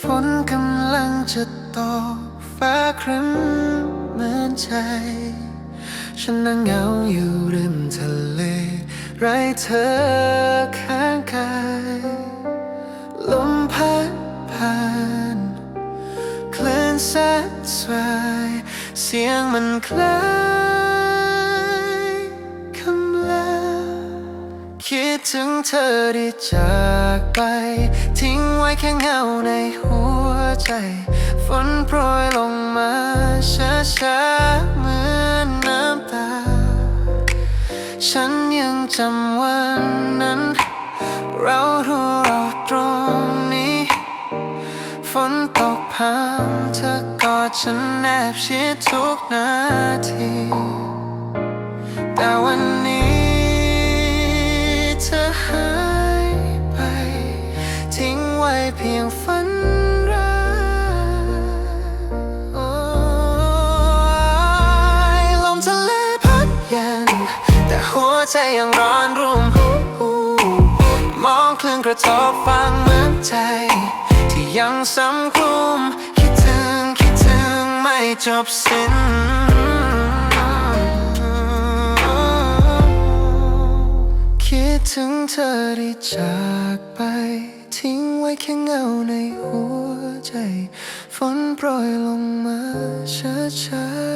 ฝนกำลังจะตกฟ้าครึ้มเหมือนใจฉันนั่งเหงาอยู่ริมทะเลไร้เธอข้างกาย สัดสายเสียงมันคล้ายคำลาคิดถึงเธอที่จากไป ทิ้งไว้แค่เงาในหัวใจฝนโปรยลงมาช้าๆเหมือนน้ำตา ฉันยังจำวัน นตกพรามเธอกอดฉันแนบชิดทุกนาที แต่วันนี้เธอหายไป ทิ้งไว้เพียงฝันร้ายลมทะเลพัดเย็น แต่หัวใจยังร้อนรุ่มมองคลื่นกระทบฟังเหมือนใจ ยังซ้ำคลุมคิดถึงคิดถึงไม่จบสิ้นคิดถึงเธอที่จากไป ทิ้งไว้แค่เงาในหัวใจ ฝนโปรยลงมาช้าๆ